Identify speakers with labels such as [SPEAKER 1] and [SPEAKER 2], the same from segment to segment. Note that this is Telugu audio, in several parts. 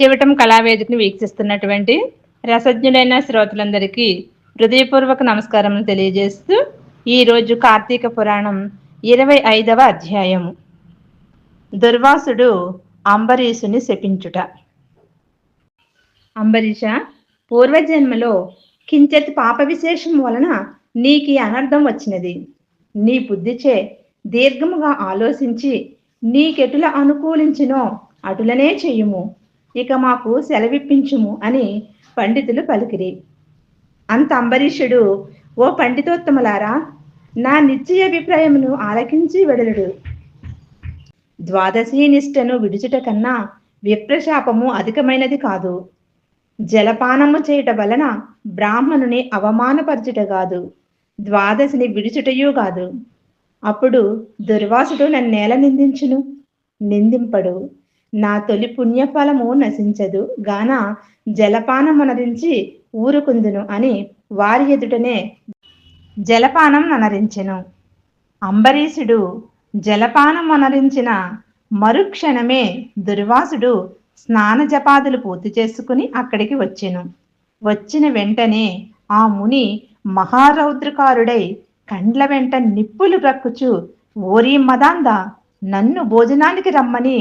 [SPEAKER 1] చివటం కళావేదికను వీక్షిస్తున్నటువంటి రసజ్ఞులైన శ్రోతలందరికీ హృదయపూర్వక నమస్కారములు తెలియజేస్తూ ఈరోజు కార్తీక పురాణం ఇరవై ఐదవ అధ్యాయము. దుర్వాసుడు అంబరీషుని శపించుట. అంబరీష పూర్వజన్మలో కించెత్ పాప విశేషం వలన నీకి అనర్థం వచ్చినది. నీ బుద్ధిచే దీర్ఘముగా ఆలోచించి నీకెటుల అనుకూలించినో అటులనే చెయ్యుము ఇక మాకు సెలవిప్పించుము అని పండితులు పలికిరి. అంత అంబరీషుడు ఓ పండితోత్తములారా నా నిశ్చయ అభిప్రాయమును ఆలకించి వెడలుడు. ద్వాదశీ నిష్టను విడుచుట కన్నా విప్రశాపము అధికమైనది కాదు. జలపానము చేయుట వలన బ్రాహ్మణుని అవమానపరచుట కాదు. ద్వాదశిని విడుచుటయూ కాదు. అప్పుడు దుర్వాసుడు నన్నేల నిందించును? నిందింపడు. నా తొలి పుణ్యఫలము నశించదు. గాన జలపానమనరించి ఊరుకుందును అని వారి ఎదుటనే జలపానం అనరించెను అంబరీషుడు జలపానం అనరించిన మరుక్షణమే దుర్వాసుడు స్నాన జపాదులు పూర్తి చేసుకుని అక్కడికి వచ్చెను. వచ్చిన వెంటనే ఆ ముని మహారౌద్రకారుడై కండ్ల వెంట నిప్పులు రక్కుచు ఓరి మదాంద నన్ను భోజనానికి రమ్మని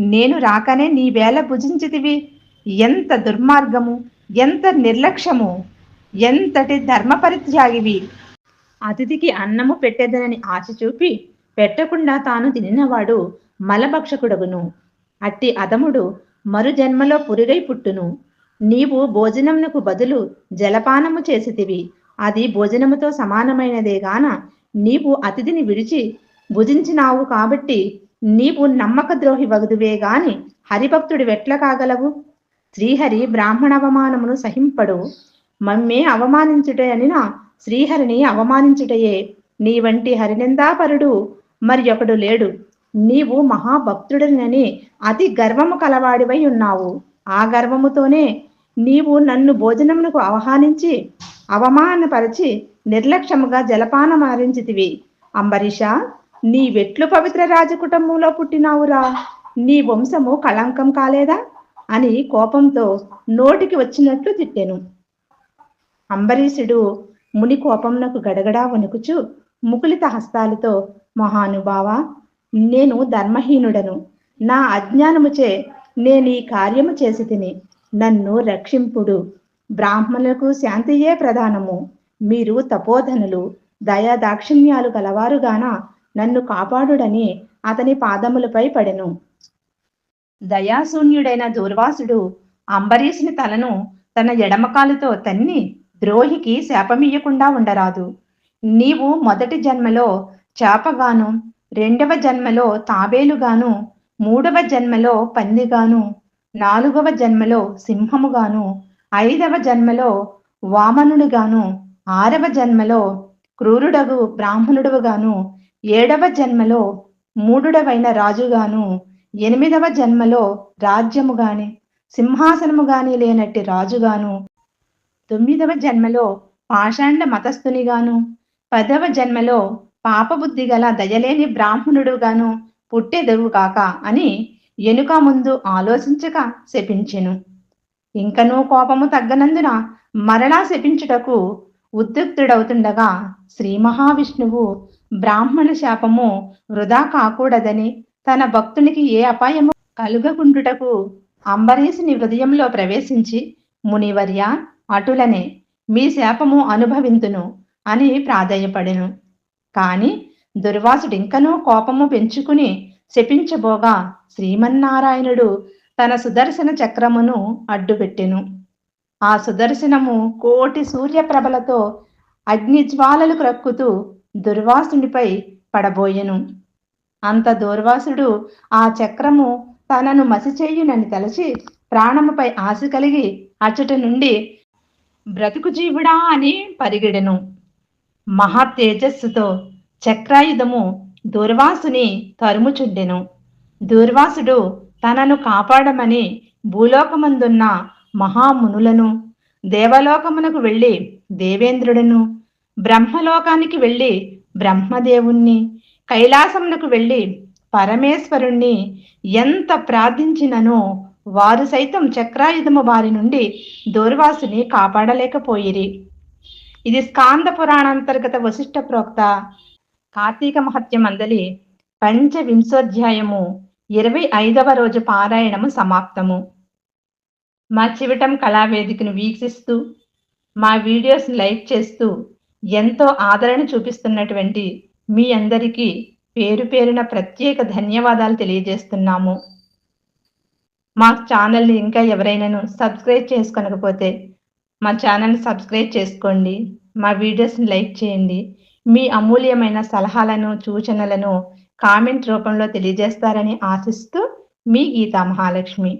[SPEAKER 1] నేను రాకనే నీ వేళ భుజించితివి. ఎంత దుర్మార్గము ఎంత నిర్లక్ష్యము ఎంతటి ధర్మ పరిత్యాగివి. అతిథికి అన్నము పెట్టేదనని ఆశ చూపి పెట్టకుండా తాను తినినవాడు మలభక్షకుడగును. అట్టి అదముడు మరు జన్మలో పురిగై పుట్టును. నీవు భోజనమునకు బదులు జలపానము చేసితివి. అది భోజనముతో సమానమైనదే గాన నీవు అతిథిని విడిచి భుజించినావు కాబట్టి నీవు నమ్మక ద్రోహి వగుదువే గాని హరిభక్తుడి వెట్ల కాగలవు? శ్రీహరి బ్రాహ్మణ అవమానమును సహింపడు. మమ్మే అవమానించుటే అనినా శ్రీహరిని అవమానించుటయే. నీ వంటి హరినిందాపరుడు మరి ఒకడు లేడు. నీవు మహాభక్తుడినని అతి గర్వము కలవాడివై ఉన్నావు. ఆ గర్వముతోనే నీవు నన్ను భోజనమునకు ఆహ్వానించి అవమానపరచి నిర్లక్ష్యముగా జలపానం ఆరించితివి అంబరీష నీ వెట్లు పవిత్ర రాజకుటుంబంలో పుట్టినావురా. నీ వంశము కళంకం కాలేదా? అని కోపంతో నోటికి వచ్చినట్లు తిట్టెను. అంబరీషుడు ముని కోపంనకు గడగడా వణుకుచు ముకులిత హస్తాలతో మహానుభావ నేను ధర్మహీనుడను. నా అజ్ఞానముచే నేను ఈ కార్యము చేసి తిని నన్ను రక్షింపుడు. బ్రాహ్మణులకు శాంతియే ప్రధానము. మీరు తపోధనులు దయా దాక్షిణ్యాలు గలవారుగాన. నన్ను కాపాడుడని అతని పాదములపై పడెను. దయాశూన్యుడైన దూర్వాసుడు అంబరీషుని తలను తన ఎడమకాలుతో తన్ని ద్రోహికి శాపమియ్యకుండా ఉండరాదు. నీవు మొదటి జన్మలో చేపగాను రెండవ జన్మలో తాబేలుగాను మూడవ జన్మలో పందిగాను నాలుగవ జన్మలో సింహముగాను ఐదవ జన్మలో వామనుడుగాను ఆరవ జన్మలో క్రూరుడగు బ్రాహ్మణుడుగాను ఏడవ జన్మలో మూడుడవైన రాజుగాను ఎనిమిదవ జన్మలో రాజ్యముగాని సింహాసనముగాని సింహాసనము లేనట్టి రాజుగాను తొమ్మిదవ జన్మలో పాషాండ మతస్థునిగాను పదవ జన్మలో పాపబుద్ధి గల దయలేని బ్రాహ్మణుడుగాను పుట్టెదవు కాక అని ఎనుక ముందు ఆలోచించక శపించెను. ఇంకనూ కోపము తగ్గనందున మరలా శపించుటకు ఉద్యుక్తుడవుతుండగా శ్రీ మహావిష్ణువు బ్రాహ్మణ శాపము వృధా కాకూడదని తన భక్తునికి ఏ అపాయము కలుగకుండుటకు అంబరీషుని హృదయంలో ప్రవేశించి మునివర్య అటులనే మీ శాపము అనుభవింతును అని ప్రాధేయపడెను. కాని దుర్వాసుడింకనూ కోపము పెంచుకుని శపించబోగా శ్రీమన్నారాయణుడు తన సుదర్శన చక్రమును అడ్డుపెట్టెను. ఆ సుదర్శనము కోటి సూర్యప్రభలతో అగ్నిజ్వాలలు క్రక్కుతూ దుర్వాసునిపై పడబోయెను. అంత దూర్వాసుడు ఆ చక్రము తనను మసిచేయునని తలచి ప్రాణముపై ఆశ కలిగి అచ్చట నుండి బ్రతుకు జీవుడా అని పరిగెడెను. మహా తేజస్సుతో చక్రాయుధము దూర్వాసుని తరుముచుండెను. దూర్వాసుడు తనను కాపాడమని భూలోకమందున్న మహామునులను దేవలోకమునకు వెళ్ళి దేవేంద్రుడను బ్రహ్మలోకానికి వెళ్ళి బ్రహ్మదేవుణ్ణి కైలాసమునకు వెళ్ళి పరమేశ్వరుణ్ణి ఎంత ప్రార్థించిననో వారు సైతం చక్రాయుధము వారి నుండి దూర్వాసుని కాపాడలేకపోయిరి. ఇది స్కాంద పురాణాంతర్గత వశిష్ట ప్రోక్త కార్తీక మహత్యం అందలి పంచవింశోధ్యాయము ఇరవై ఐదవ రోజు పారాయణము సమాప్తము. మా చివటం కళావేదికను వీక్షిస్తూ మా వీడియోస్ లైక్ చేస్తూ ఎంతో ఆదరణ చూపిస్తున్నటువంటి మీ అందరికీ పేరు పేరున ప్రత్యేక ధన్యవాదాలు తెలియజేస్తున్నాము. మా ఛానల్ని ఇంకా ఎవరైనాను సబ్స్క్రైబ్ చేసుకొనకపోతే మా ఛానల్ని సబ్స్క్రైబ్ చేసుకోండి. మా వీడియోస్ని లైక్ చేయండి. మీ అమూల్యమైన సలహాలను సూచనలను కామెంట్ రూపంలో తెలియజేస్తారని ఆశిస్తూ మీ గీతా మహాలక్ష్మి.